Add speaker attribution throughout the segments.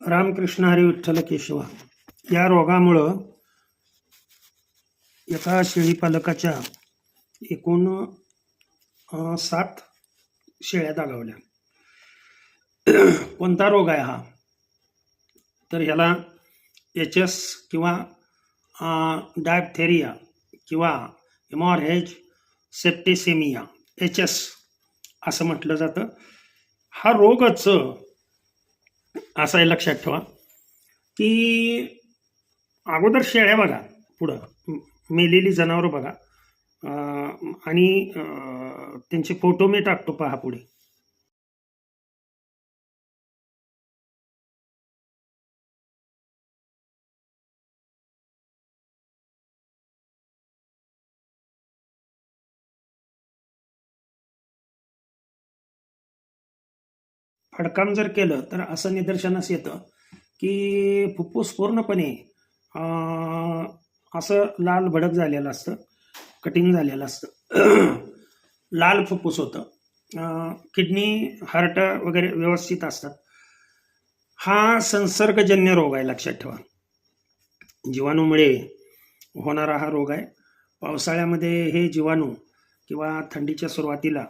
Speaker 1: रामकृष्ण हरी विठ्ठल केशवा या रोगामुळं एका शेळीपालकाच्या एकूण सात शेळ्या दागावल्या. कोणता रोग आहे हा? तर ह्याला एच एस किंवा डायप्थेरिया किंवा हेज सेप्टेसेमिया एच एस असं म्हटलं जातं. हा रोगच असं आहे लक्षात ठेवा. की अगोदर शेळ्या बघा पुढं. मेलेली जनावरं बघा. आणि त्यांचे फोटो मी टाकतो पहा पुढे. फडकाम जर केलं तर असं निदर्शनास येतं की फुफ्फुस पूर्णपणे असं लाल भडक झालेलं असतं कठीण झालेलं असतं. लाल फुफ्फुस होतं. किडनी हार्ट वगैरे व्यवस्थित असतात. हा संसर्गजन्य रोग आहे लक्षात ठेवा. जीवाणूमुळे होणारा हा रोग आहे. पावसाळ्यामध्ये हे जीवाणू किंवा थंडीच्या सुरुवातीला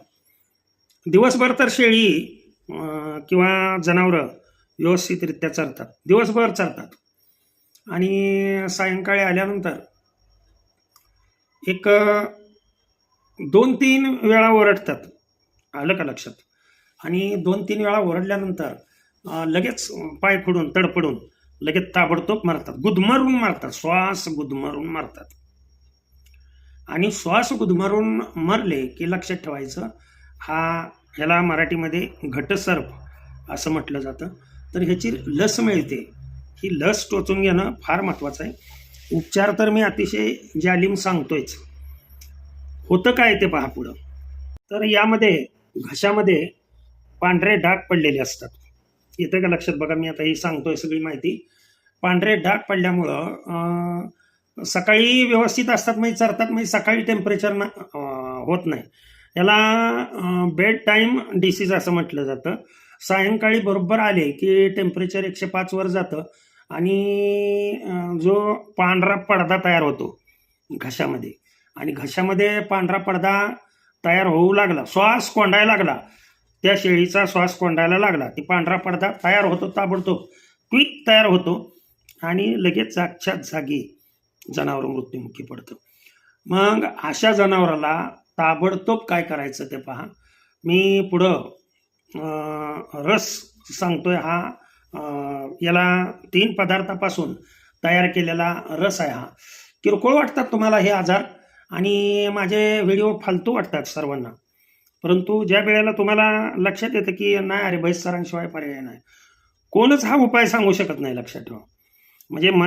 Speaker 1: दिवसभर तर शेळी किंवा जनावरं व्यवस्थितरित्या चरतात. दिवसभर चरतात. आणि सायंकाळी आल्यानंतर एक दोन तीन वेळा ओरडतात. आलं का लक्षात? आणि दोन तीन वेळा ओरडल्यानंतर लगेच पाय फोडून तडफडून लगेच ताबडतोब मारतात. गुदमरून मारतात. श्वास गुदमरून मारतात. आणि श्वास गुदमरून मरले की लक्षात ठेवायचं हा ह्याला मराठीमध्ये घटसर्प असं म्हटलं जातं. तर ह्याची लस मिळते. ही लस टोचून घेणं फार महत्त्वाचं आहे. उपचार तर मी अतिशय जालिम सांगतोयच. होतं काय ते पहा पुढं. तर यामध्ये घशामध्ये पांढरे डाग पडलेले असतात. येतं का लक्षात? बघा मी आता ही सांगतोय सगळी माहिती. पांढरे डाग पडल्यामुळं सकाळी व्यवस्थित असतात म्हणजे चरतात म्हणजे सकाळी टेम्परेचर ना होत नाही. याला बेड टाईम डिसीज असं म्हटलं जातं. सायंकाळी बरोबर आले की टेम्परेचर एकशे पाचवर जातं आणि जो पांढरा पडदा तयार होतो घशामध्ये. आणि घशामध्ये पांढरा पडदा तयार होऊ लागला श्वास कोंडायला लागला. त्या शेळीचा श्वास कोंडायला लागला. ती पांढरा पडदा तयार होतो ताबडतोब क्विक तयार होतो आणि लगेच जागच्या जागी जनावर मृत्युमुखी पडतं. मग अशा जनावराला ताबडतोब काय करायचं ते पहा. मी पुढं रस सांगतोय हा याला तीन पदार्थापासून तयार केलेला रस आहे हा. किरकोळ वाटतात तुम्हाला हे आजार आणि माझे व्हिडिओ फालतू वाटतात सर्वांना. परंतु ज्या वेळेला तुम्हाला लक्षात येतं की नाही अरे बैस सरांशिवाय पर्याय नाही. कोणच हा उपाय सांगू शकत नाही लक्षात ठेवा. म्हणजे म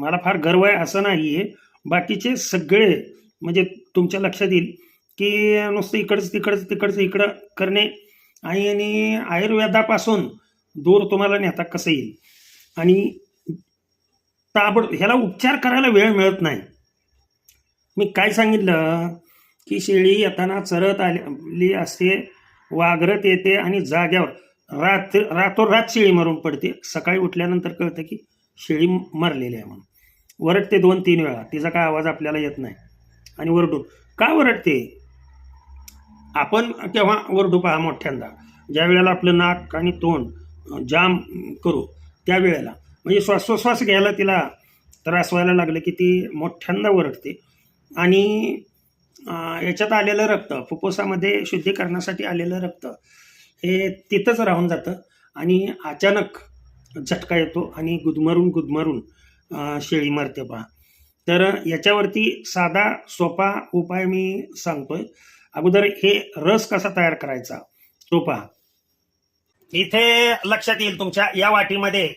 Speaker 1: मला फार गर्व आहे असं नाही आहे बाकीचे सगळे म्हणजे तुमच्या लक्षात येईल. की नुसतं इकडचं तिकडचं तिकडचं इकडं करणे आणि आणि आयुर्वेदापासून दूर तुम्हाला नेता कसं येईल. आणि ताबड ह्याला उपचार करायला वेळ मिळत नाही. मी काय सांगितलं? की शेळी येताना चरत आली असते वागरत येते आणि जाग्यावर रात्र रातोरात शेळी मरून पडते. सकाळी उठल्यानंतर कळतं की शेळी मरलेली आहे म्हणून. वरडते दोन तीन वेळा. तिचा काय आवाज आपल्याला येत नाही. आणि वरडून का वरडते? आपण तेव्हा वरडू पहा मोठ्यांदा. ज्या वेळेला आपलं नाक आणि तोंड जाम करू त्या वेळेला. म्हणजे श्वासोश्वास घ्यायला तिला त्रास व्हायला लागलं की ती मोठ्यांदा वरडते. आणि याच्यात आलेलं रक्त फुफ्फुसामध्ये शुद्धीकरणासाठी आलेलं रक्त हे तिथंच राहून जातं. आणि अचानक झटका येतो आणि गुदमरून गुदमरून शेळी मरते पहा. तर याच्यावरती साधा सोपा उपाय मी सांगतोय. अगोदर हे रस कसा तयार करायचा? तो पहा. इथे लक्षात येईल तुमच्या या वाटीमध्ये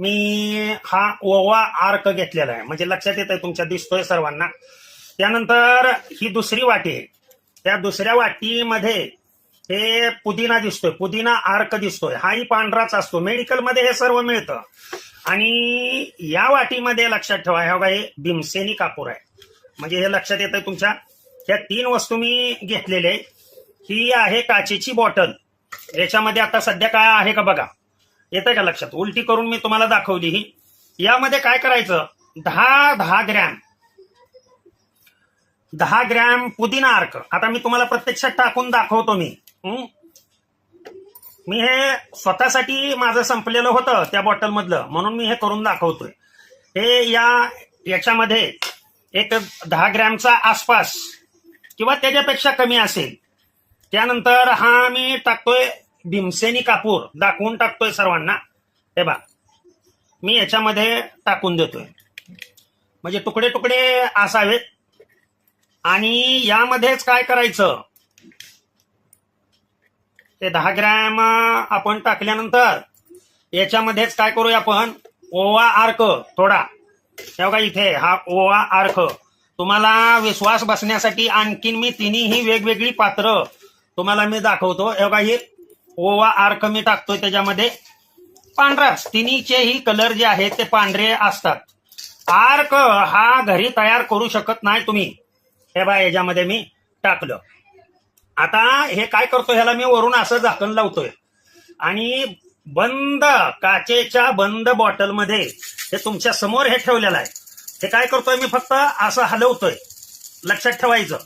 Speaker 1: मी हा ओवा आर्क घेतलेला आहे. म्हणजे लक्षात येत आहे तुमच्या दिसतोय सर्वांना. त्यानंतर ही दुसरी वाटी आहे. त्या दुसऱ्या वाटीमध्ये हे पुदिना दिसतोय. पुदिना आर्क दिसतोय. हाही पांढराच असतो. मेडिकलमध्ये हे सर्व मिळतं. आणि या वाटीमध्ये लक्षात ठेवा. हे बघा हे भीमसेनी कापूर आहे. म्हणजे हे लक्षात येत आहे तुमच्या? ह्या तीन वस्तू मी घेतलेल्या ही आहे काचेची बॉटल. याच्यामध्ये आता सध्या काय आहे का बघा. येतंय का लक्षात? उलटी करून मी तुम्हाला दाखवली ही. यामध्ये काय करायचं? दहा दहा ग्रॅम. दहा ग्रॅम पुदिना अर्क आता मी तुम्हाला प्रत्यक्षात टाकून दाखवतो मी. मी हे स्वतःसाठी माझं संपलेलं होतं त्या बॉटलमधलं. म्हणून मी हे करून दाखवतोय. हे या याच्यामध्ये एक दहा ग्रॅमचा आसपास किंवा त्याच्यापेक्षा कमी असेल. त्यानंतर हा मी टाकतोय भीमसेनी कापूर. दाखवून टाकतोय सर्वांना. हे बा मी याच्यामध्ये टाकून देतोय. म्हणजे तुकडे तुकडे असावेत. आणि यामध्येच काय करायचं? ते दहा ग्रॅम आपण टाकल्यानंतर याच्यामध्येच काय करूया आपण? ओवा आर्क. थोडा. तेव्हा इथे. हा ओवा आर्क. तुम्हाला विश्वास बसण्यासाठी आणखीन मी तिन्ही वेगवेगळी पात्र तुम्हाला मी दाखवतो. हे हे ओवा अर्क मी टाकतोय त्याच्यामध्ये. पांढरा तिन्हीचेही कलर जे आहेत ते पांढरे असतात. आर्क हा घरी तयार करू शकत नाही तुम्ही. हे बा याच्यामध्ये मी टाकलं. आता हे काय करतो ह्याला मी वरून असं झाकण लावतोय. आणि बंद काचेच्या बंद बॉटलमध्ये हे तुमच्यासमोर हे ठेवलेलं आहे. हे काय करतोय मी फक्त असं हलवतोय. लक्षात ठेवायचं.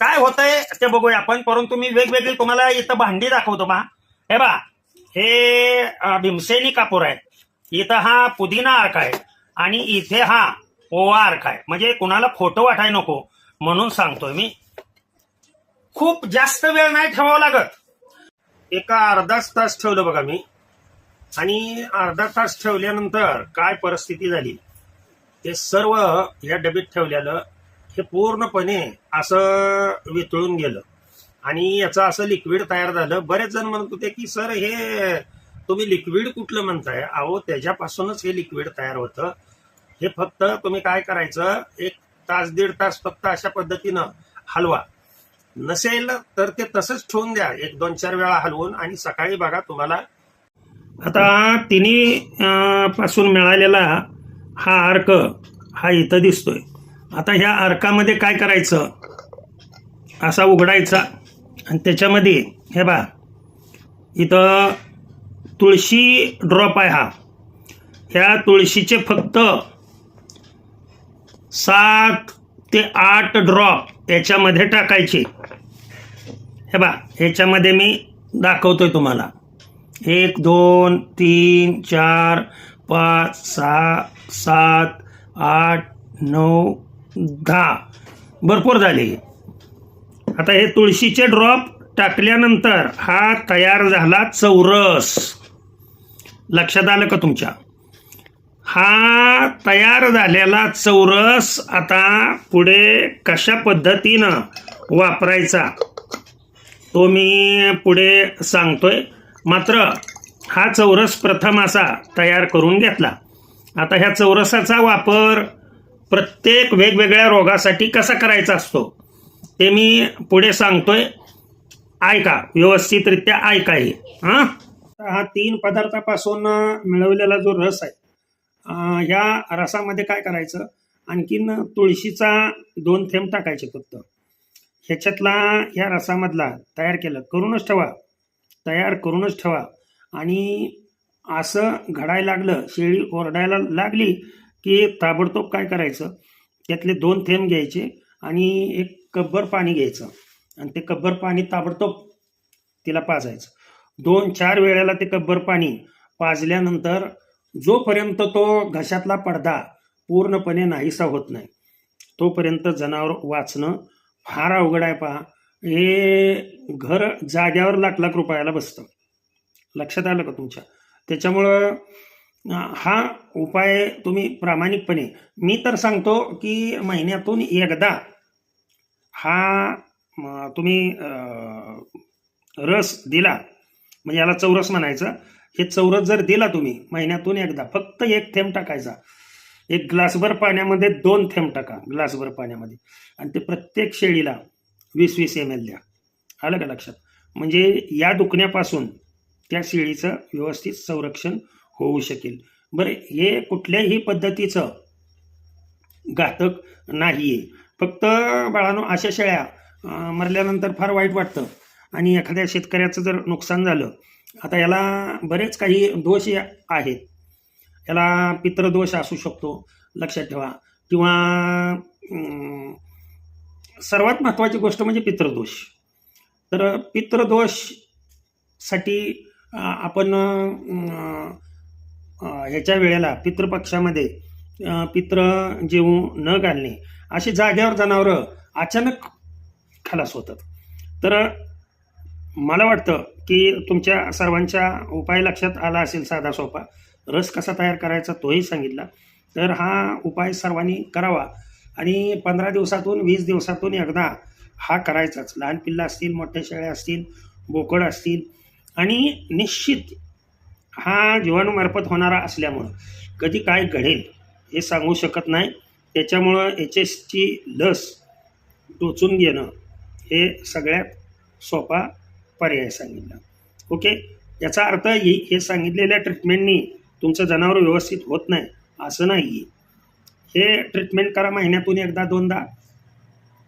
Speaker 1: काय होतंय ते बघूया. आपण परंतु मी वेगवेगळी तुम्हाला इथं भांडी दाखवतो बा. हे बा. हे भीमसेनी कापूर आहे इथं हा पुदिना अर्क आहे. आणि इथे हा ओवा अर्क आहे. म्हणजे कुणाला खोटं वाटाय नको म्हणून सांगतोय मी. खूप जास्त वेळ नाही ठेवावं लागत. एका अर्धाच तास ठेवलं बघा मी. आणि अर्धा तास ठेवल्यानंतर काय परिस्थिती झाली? ते सर्व या डबीत ठेवलेलं हे पूर्णपणे असं वितळून गेलं. आणि याचं असं लिक्विड तयार झालं. बरेच जण म्हणत होते की सर हे तुम्ही लिक्विड कुठलं म्हणताय? अहो त्याच्यापासूनच हे लिक्विड तयार होतं. हे फक्त तुम्ही काय करायचं? एक तास दीड तास फक्त अशा पद्धतीनं हलवा. नसेल तर ते तसंच ठेवून द्या. एक दोन चार वेळा हलवून आणि सकाळी बघा तुम्हाला. आता तिन्ही पासून मिळालेला हा अर्क हा इथं दिसतोय. आता ह्या अर्कामध्ये काय करायचं? असा उघडायचा. आणि त्याच्यामध्ये हे बा इथं तुळशी ड्रॉप आहे हा. ह्या तुळशीचे फक्त सात ते आठ ड्रॉप याच्यामध्ये टाकायचे. हे बा ह्याच्यामध्ये मी दाखवतोय तुम्हाला. एक दोन तीन चार पाच सहा सात आठ नऊ दहा. भरपूर झाले. आता हे तुळशीचे ड्रॉप टाकल्यानंतर हा तयार झाला चौरस. लक्षात आलं का तुमच्या? हा तयार झालेला चौरस आता पुढे कशा पद्धतीनं वापरायचा? तो मी पुढे सांगतोय. मात्र हा चौरस प्रथम असा तयार करून घेतला. आता ह्या चौरसाचा वापर प्रत्येक वेगवेगळ्या रोगासाठी कसा करायचा असतो? ते मी पुढे सांगतोय. ऐका व्यवस्थितरित्या ऐका हे. हां? हा तीन पदार्थापासून मिळवलेला जो रस आहे ह्या रसामध्ये काय करायचं? आणखीन तुळशीचा दोन थेंब टाकायचे फक्त. ह्याच्यातला ह्या रसामधला तयार केलं. करूनच ठेवा. तयार करूनच ठेवा. आणि असं घडायला लागलं शेळी ओरडायला लागली की ताबडतोब काय करायचं? त्यातले दोन थेंब घ्यायचे आणि एक कब्बर पाणी घ्यायचं. आणि ते कब्बर पाणी ताबडतोब तिला पाजायचं. दोन चार वेळेला ते कब्बर पाणी पाजल्यानंतर जोपर्यंत तो घशातला पडदा पूर्णपणे नाहीसा होत नाही तोपर्यंत जनावर वाचणं फार अवघड आहे पहा. हे घर जाग्यावर लाख लाख रुपयाला बसतं. लक्षात आलं का तुमच्या? त्याच्यामुळं हा उपाय तुम्ही प्रामाणिकपणे मी तर सांगतो की महिन्यातून एकदा हा तुम्ही रस दिला म्हणजे याला चौरस म्हणायचं हे चौरस जर दिला तुम्ही महिन्यातून एकदा फक्त एक थेंब टाकायचा. एक ग्लासभर पाण्यामध्ये दोन थेंब टाका ग्लासभर पाण्यामध्ये. आणि ते प्रत्येक शेळीला वीस वीस एम एल द्या. आलं का लक्षात? म्हणजे या दुखण्यापासून त्या शेळीचं व्यवस्थित संरक्षण होऊ शकेल. बरं हे कुठल्याही पद्धतीचं घातक नाही आहे फक्त बाळानो अशा शेळ्या मरल्यानंतर फार वाईट वाटतं. आणि एखाद्या शेतकऱ्याचं जर नुकसान झालं आता याला बरेच काही दोष आहेत. याला पितृदोष असू शकतो लक्षात ठेवा. किंवा सर्वात महत्त्वाची गोष्ट म्हणजे पितृदोष. तर पितृदोषसाठी आपण ह्याच्या वेळेला पितृपक्षामध्ये पित्र जेवू न घालणे अशी जाग्यावर जनावरं अचानक खलास होतात. तर मला वाटतं की तुमच्या सर्वांच्या उपाय लक्षात आला असेल साधा सोपा. रस कसा तयार करायचा तोही सांगितला. तर हा उपाय सर्वांनी करावा आणि पंधरा दिवसातून वीस दिवसातून एकदा हा करायचाच. लहान पिल्लं असतील मोठ्या शेळ्या असतील बोकड असतील आणि निश्चित हा जीवाणूमार्फत होणारा असल्यामुळं कधी काय घडेल हे सांगू शकत नाही. त्याच्यामुळं एच एसची लस टोचून घेणं हे सगळ्यात सोपा पर्याय सांगितला. ओके? याचा अर्थ हे हे सांगितलेल्या ट्रीटमेंटनी तुमचं जनावर व्यवस्थित होत नाही असं नाही हे ट्रीटमेंट करा महिन्यातून एकदा दोनदा.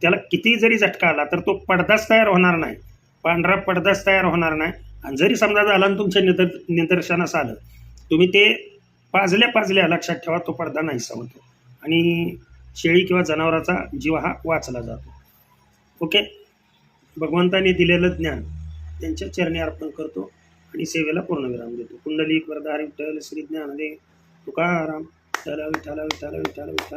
Speaker 1: त्याला किती जरी झटका आला तर तो पडदाच तयार होणार नाही. पांढरा पडदाच तयार होणार नाही. आणि जरी समजा झाला आणि तुमच्या निदर निदर्शनास आलं तुम्ही ते पाजल्या पाजल्या लक्षात ठेवा तो पडदा नाहीसा होतो. आणि शेळी किंवा जनावराचा जीव हा वाचला जातो. ओके? भगवंताने दिलेलं ज्ञान त्यांच्या चरणी अर्पण करतो आणि सेवेला पूर्णविराम देतो. कुंडली वरदारी विठ्ठल श्री ज्ञानदेव तुकाराम विठ्ठल विठ्ठल विठ्ठल विठ्ठल विठ्ठल